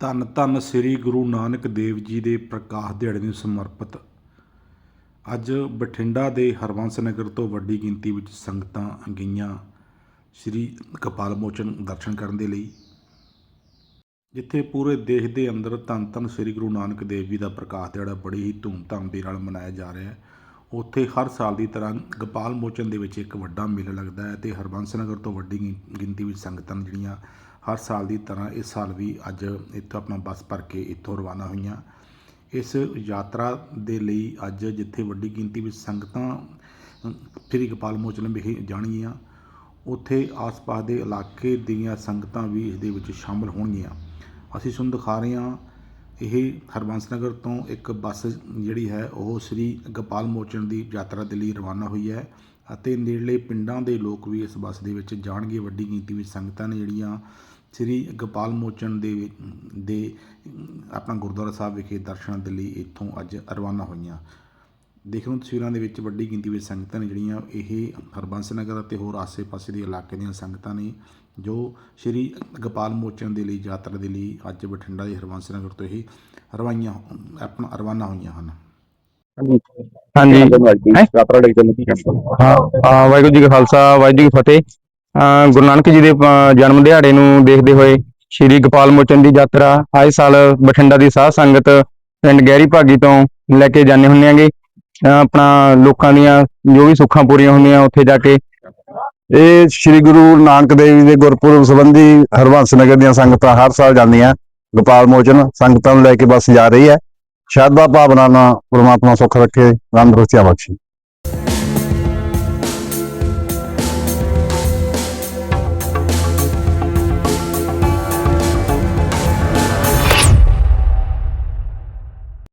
ਧੰਨ ਧੰਨ ਸ੍ਰੀ ਗੁਰੂ ਨਾਨਕ ਦੇਵ ਜੀ ਦੇ ਪ੍ਰਕਾਸ਼ ਦਿਹਾੜੇ ਨੂੰ ਸਮਰਪਿਤ। ਅੱਜ ਬਠਿੰਡਾ ਦੇ ਹਰਬੰਸ ਨਗਰ ਤੋਂ ਵੱਡੀ ਗਿਣਤੀ ਵਿੱਚ ਸੰਗਤਾਂ ਗਈਆਂ ਸ੍ਰੀ ਕਪਾਲ ਮੋਚਨ ਦਰਸ਼ਨ ਕਰਨ ਦੇ ਲਈ, ਜਿੱਥੇ ਪੂਰੇ ਦੇਸ਼ ਦੇ ਅੰਦਰ ਧੰਨ ਧੰਨ ਸ੍ਰੀ ਗੁਰੂ ਨਾਨਕ ਦੇਵ ਜੀ ਦਾ ਪ੍ਰਕਾਸ਼ ਦਿਹਾੜਾ ਬੜੀ ਹੀ ਧੂਮਧਾਮ ਦੇ ਨਾਲ ਮਨਾਇਆ ਜਾ ਰਿਹਾ ਹੈ। ਉੱਥੇ ਹਰ ਸਾਲ ਦੀ ਤਰ੍ਹਾਂ ਗੋਪਾਲ ਮੋਚਨ ਦੇ ਵਿੱਚ ਇੱਕ ਵੱਡਾ ਮੇਲਾ ਲੱਗਦਾ ਹੈ ਤੇ ਹਰਬੰਸ ਨਗਰ ਤੋਂ ਵੱਡੀ ਗਿ- ਗਿਣਤੀ ਵਿੱਚ ਸੰਗਤਾਂ ਨੇ ਜਿਹੜੀਆਂ ਹਰ ਸਾਲ ਦੀ ਤਰ੍ਹਾਂ ਇਸ ਸਾਲ ਵੀ ਅੱਜ ਇੱਥੋਂ ਆਪਣਾ ਬੱਸ ਭਰ ਕੇ ਇੱਥੋਂ ਰਵਾਨਾ ਹੋਈਆਂ। ਇਸ ਯਾਤਰਾ ਦੇ ਲਈ ਅੱਜ ਜਿੱਥੇ ਵੱਡੀ ਗਿਣਤੀ ਵਿੱਚ ਸੰਗਤਾਂ, ਸ੍ਰੀ ਗੋਪਾਲ ਮੋਚਨ ਵਿਖੇ ਜਾਣਗੀਆਂ, ਉੱਥੇ ਆਸ-ਪਾਸ ਦੇ ਇਲਾਕੇ ਦੀਆਂ ਸੰਗਤਾਂ ਵੀ ਇਸ ਦੇ ਵਿੱਚ ਸ਼ਾਮਲ ਹੋਣਗੀਆਂ। ਅਸੀਂ ਤੁਹਾਨੂੰ ਦਿਖਾ ਰਹੇ ਹਾਂ ਇਹ ਹਰਬੰਸ ਨਗਰ ਤੋਂ ਇੱਕ ਬੱਸ ਜਿਹੜੀ ਹੈ, ਉਹ ਸ੍ਰੀ ਗੋਪਾਲ ਮੋਚਨ ਦੀ ਯਾਤਰਾ ਦੇ ਲਈ ਰਵਾਨਾ ਹੋਈ ਹੈ ਅਤੇ ਨੇੜਲੇ ਪਿੰਡਾਂ ਦੇ ਲੋਕ ਵੀ ਇਸ ਬੱਸ ਦੇ ਵਿੱਚ ਜਾਣਗੇ। ਵੱਡੀ ਗਿਣਤੀ ਵਿੱਚ ਸੰਗਤਾਂ ਨੇ ਜਿਹੜੀਆਂ ਸ੍ਰੀ ਗੋਪਾਲ ਮੋਚਨ ਦੇ ਦੇ ਆਪਣਾ ਗੁਰਦੁਆਰਾ ਸਾਹਿਬ ਵਿਖੇ ਦਰਸ਼ਨਾਂ ਦੇ ਲਈ ਇੱਥੋਂ ਅੱਜ ਰਵਾਨਾ ਹੋਈਆਂ। ਦੇਖ ਲਓ ਤਸਵੀਰਾਂ ਦੇ ਵਿੱਚ ਵੱਡੀ ਗਿਣਤੀ ਵਿੱਚ ਸੰਗਤਾਂ ਨੇ ਜਿਹੜੀਆਂ ਇਹ ਹਰਬੰਸ ਨਗਰ ਅਤੇ ਹੋਰ ਆਸੇ-ਪਾਸੇ ਦੇ ਇਲਾਕੇ ਦੀਆਂ ਸੰਗਤਾਂ ਨੇ ਜੋ ਸ੍ਰੀ ਗੋਪਾਲ ਮੋਚਨ ਦੇ ਲਈ ਯਾਤਰਾ ਦੇ ਲਈ ਅੱਜ ਬਠਿੰਡਾ ਦੇ ਹਰਬੰਸ ਨਗਰ ਤੋਂ ਇਹ ਰਵਾਈਆਂ ਆਪਣਾ ਰਵਾਨਾ ਹੋਈਆਂ ਹਨ। ਹਾਂਜੀ? ਯਾਤਰਾ ਹਾਂ? ਹਾਂ, ਵਾਹਿਗੁਰੂ ਜੀ ਕਾ ਖਾਲਸਾ ਵਾਹਿਗੁਰੂ ਜੀ ਕੀ ਫਤਿਹ। ਗੁਰੂ ਨਾਨਕ ਜੀ ਦੇ ਜਨਮ ਦਿਹਾੜੇ ਨੂੰ ਦੇਖਦੇ ਹੋਏ ਸ਼੍ਰੀ ਗੋਪਾਲ ਮੋਚਨ ਦੀ ਯਾਤਰਾ ਆਏ ਸਾਲ ਬਠਿੰਡਾ ਦੀ ਸਾਧ ਸੰਗਤ ਪਿੰਡ ਗਹਿਰੀ ਭਾਗੀ ਤੋਂ ਲੈ ਕੇ ਜਾਂਦੇ ਹੁੰਦੇ ਆਂਗੇ ਆਪਣਾ ਲੋਕਾਂ ਦੀਆਂ ਜੋ ਵੀ ਸੁੱਖਾਂ ਪੂਰੀਆਂ ਹੁੰਦੀਆਂ ਉੱਥੇ ਜਾ ਕੇ। ਇਹ ਸ੍ਰੀ ਗੁਰੂ ਨਾਨਕ ਦੇਵ ਜੀ ਦੇ ਗੁਰਪੁਰਬ ਸੰਬੰਧੀ ਹਰਵੰਸ ਨਗਰ ਦੀਆਂ ਸੰਗਤਾਂ ਹਰ ਸਾਲ ਜਾਂਦੀਆਂ। ਗੋਪਾਲ ਮੋਚਨ ਸੰਗਤਾਂ ਨੂੰ ਲੈ ਕੇ ਬੱਸ ਜਾ ਰਹੀ ਹੈ। ਸ਼ਰਧਾ ਭਾਵਨਾ ਨਾਲ ਪ੍ਰਮਾਤਮਾ ਸੁੱਖ ਰੱਖੇ ਤੰਦਰੁਸਤੀਆਂ ਬਖਸ਼ੇ।